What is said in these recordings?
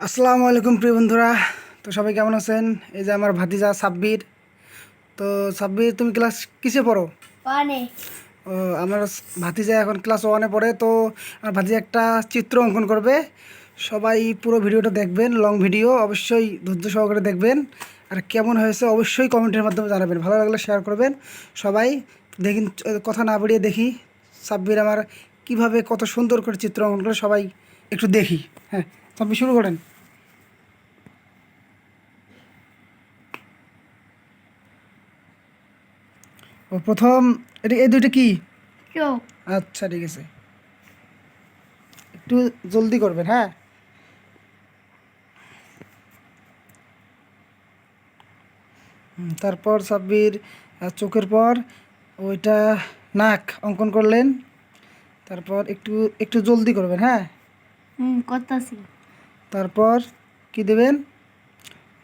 আসসালামু আলাইকুম প্রিয় বন্ধুরা। তো সবাই কেমন আছেন? এই যে আমার ভাতিজা সাব্বির। তো সাব্বির তুমি ক্লাস কিসে পড়ো? ও আমার ভাতিজা এখন ক্লাস ওয়ানে পড়ে। তো আমার ভাতিজা একটা চিত্র অঙ্কন করবে। সবাই পুরো ভিডিওটা দেখবেন লং ভিডিও অবশ্যই ধৈর্য সহকারে দেখবেন। আর কেমন হয়েছে অবশ্যই কমেন্টের মাধ্যমে জানাবেন। ভালো লাগলে শেয়ার করবেন। সবাই দেখিন কথা না বাড়িয়ে দেখি সাব্বির আমার কীভাবে কত সুন্দর করে চিত্র অঙ্কন করে সবাই একটু দেখি। হ্যাঁ। সাব্বির শুরু করেন। ও প্রথম এটা এই দুইটা কি? আচ্ছা ঠিক আছে। একটু জলদি করবেন হ্যাঁ? তারপর সাব্বির চোখের পর ওইটা নাক অঙ্কন করলেন। তারপর একটু একটু জলদি করবেন হ্যাঁ? হুম করতাছি। তারপর কি দেবেন?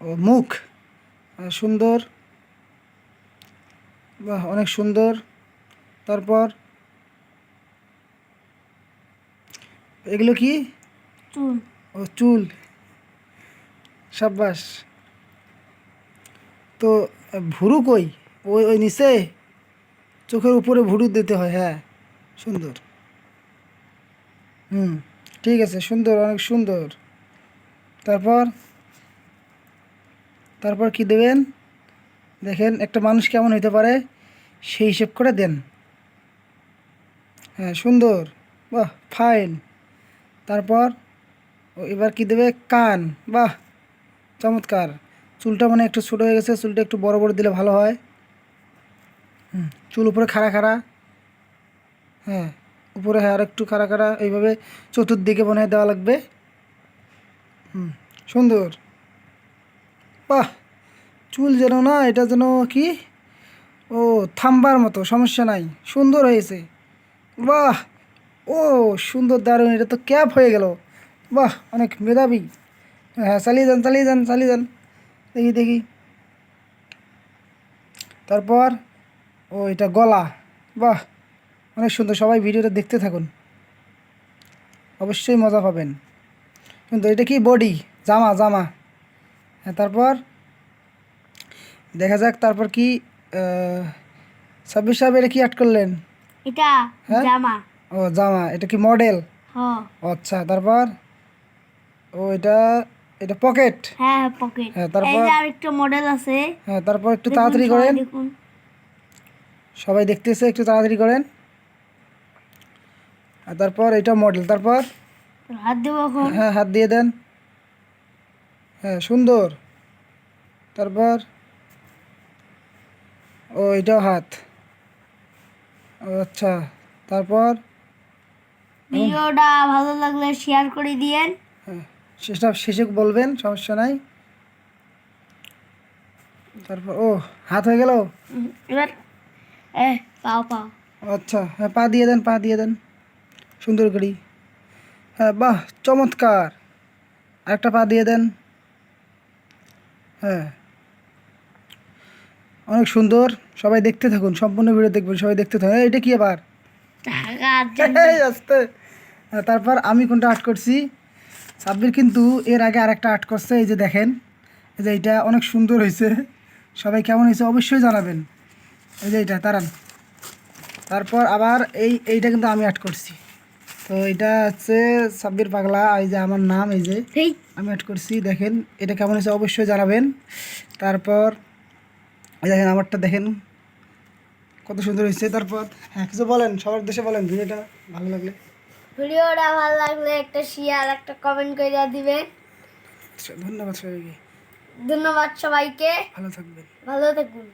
ও মুখ। সুন্দর। বাহ অনেক সুন্দর। তারপর? এগুলো কি? চুল। ও চুল। সাব্বাস। তো ভুরু কই? ওই ওই নিচে? চোখের উপরে ভুরু দিতে হয় হ্যাঁ। সুন্দর। হুম ঠিক আছে সুন্দর অনেক সুন্দর। তারপর তারপর কি দেবেন? দেখেন, একটা মানুষ কেমন হইতে পারে? সেই হিসেব করে দেন। হ্যাঁ সুন্দর। বাহ, ফাইন। তারপর এবার কি দেবে? কান। বাহ, চমৎকার। চুলটা মানে একটু ছোটো হয়ে গেছে, চুলটা একটু বড় বড় দিলে ভালো হয়। চুল উপরে খাড়া খাড়া। হ্যাঁ উপরে হ্যাঁ আর একটু খাড়া খাড়া। এইভাবে চতুর্দিকে মনে হয় দেওয়া লাগবে। হুম। সুন্দর। বাহ, চুল যেন না, এটা যেন কি? ও, থাম্বার মতো, সমস্যা নাই, সুন্দর হয়েছে। বাহ, ও, সুন্দর দারুণ, এটা তো ক্যাপ হয়ে গেল। বাহ, অনেক মেধাবী। হ্যাঁ চালিয়ে যান চালিয়ে যান চালিয়ে যান। দেখি দেখি। তারপর, ও, এটা গলা। বাহ, অনেক সুন্দর, সবাই ভিডিওটা দেখতে থাকুন। অবশ্যই মজা পাবেন। কিন্তু এটা কি বডি জামা জামা। হ্যাঁ তারপর দেখা যাক তারপর কি ছাব্বিশ সাহেব এটা কি অ্যাড করলেন? এটা হ্যাঁ? জামা। ও জামা। এটা কি মডেল হ। আচ্ছা তারপর ও এটা এটা পকেট হ্যাঁ পকেট হ্যাঁ, এই তারপর- যে আরেকটা মডেল আছে। হ্যাঁ তারপর একটু তাড়াতাড়ি করেন। সবাই দেখতেছে একটু তাড়াতাড়ি করেন। আর তারপর এটা মডেল তারপর হাত দেবো এখন। হ্যাঁ হাত দিয়ে দেন। হ্যাঁ সুন্দর। তারপর ও এটাও হাত। আচ্ছা। তারপর? ভিডিওটা ভালো লাগলে শেয়ার করে দিয়েন। হ্যাঁ সেটা শেষে বলবেন সমস্যা নাই। তারপর ও হাত হয়ে গেল? এবার পাও পাও। আচ্ছা। হ্যাঁ পা দিয়ে দেন পা দিয়ে দেন। সুন্দর করি। হ্যাঁ বাহ চমৎকার। আরেকটা পা দিয়ে দেন। হ্যাঁ। অনেক সুন্দর। সবাই দেখতে থাকুন সম্পূর্ণ ভিডিও দেখবেন সবাই দেখতে থাকুন। এটা কি আবার? আসতে। হ্যাঁ, তারপর আমি কোনটা আর্ট করছি? সাব্বির কিন্তু এর আগে আরেকটা আর্ট করছে এই যে দেখেন। এই যে এইটা অনেক সুন্দর হয়েছে। সবাই কেমন হয়েছে অবশ্যই জানাবেন। এই যে এইটা তারান তারপর আবার এই এইটা কিন্তু আমি আর্ট করছি। তো এটা হচ্ছে সাব্বির পাগলা এই যে আমার নাম এই যে আমি অ্যাড করছি দেখেন এটা কেমন হয়েছে অবশ্যই জানাবেন। তারপর দেখেন আমারটা দেখেন কত সুন্দর হয়েছে। তারপর হ্যাঁ কিছু বলেন সবার দেশে বলেন ভিডিওটা ভালো লাগলে। ভিডিওটা ভালো লাগলে একটা শেয়ার একটা কমেন্ট করে দিবেন। আচ্ছা, ধন্যবাদ সবাইকে। ধন্যবাদ সবাইকে। ভালো থাকবেন। ভালো থাকুন।